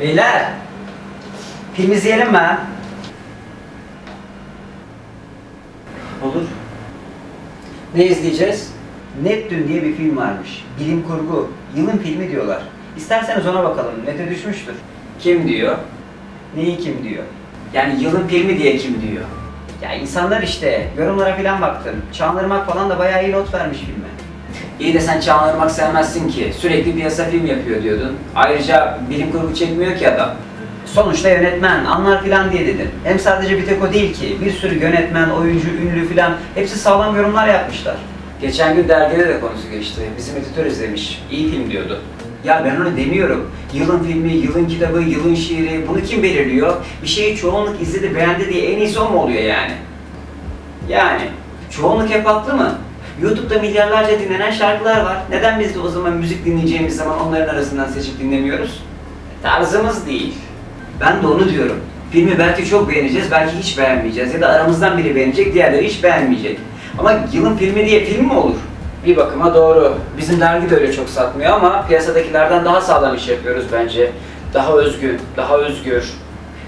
Beyler, film izleyelim mi? Olur. Ne izleyeceğiz? Neptün diye bir film varmış. Bilim kurgu. Yılın filmi diyorlar. İsterseniz ona bakalım. Nete düşmüştür. Kim diyor? Neyi kim diyor? Yani yılın filmi diye kim diyor? Ya insanlar işte. Yorumlara falan baktım. Çağınırmak falan da bayağı iyi not vermiş filme. İyi de sen Çağınırmak sevmezsin ki. Sürekli piyasa film yapıyor diyordun. Ayrıca bilim kurgu çekmiyor ki adam. Sonuçta yönetmen, anlar filan diye dedim. Hem sadece bir tek o değil ki. Bir sürü yönetmen, oyuncu, ünlü filan hepsi sağlam yorumlar yapmışlar. Geçen gün dergide de konusu geçti. Bizim editör izlemiş. İyi film diyordu. Ya ben onu demiyorum. Yılın filmi, yılın kitabı, yılın şiiri bunu kim belirliyor? Bir şeyi çoğunluk izledi, beğendi diye en iyisi o mu oluyor yani? Yani çoğunluk hep haklı mı? YouTube'da milyarlarca dinlenen şarkılar var. Neden biz de o zaman müzik dinleyeceğimiz zaman onların arasından seçip dinlemiyoruz? Tarzımız değil. Ben de onu diyorum. Filmi belki çok beğeneceğiz, belki hiç beğenmeyeceğiz. Ya da aramızdan biri beğenecek, diğerleri hiç beğenmeyecek. Ama yılın filmi diye film mi olur? Bir bakıma doğru. Bizim dergi de öyle çok satmıyor ama piyasadakilerden daha sağlam iş yapıyoruz bence. Daha özgün, daha özgür.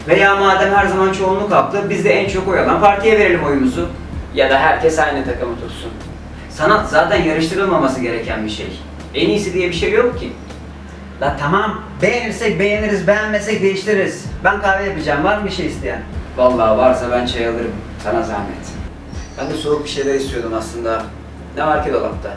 Veya madem her zaman çoğunluk haklı, biz de en çok oy alan partiye verelim oyumuzu. Ya da herkes aynı takımı tutsun. Sanat zaten yarıştırılmaması gereken bir şey. En iyisi diye bir şey yok ki. La tamam, beğenirsek beğeniriz, beğenmesek değiştiririz. Ben kahve yapacağım, var mı bir şey isteyen? Vallahi varsa ben çay alırım. Sana zahmet. Ben de soğuk bir şeyler istiyordum aslında. Ne var ki dolapta?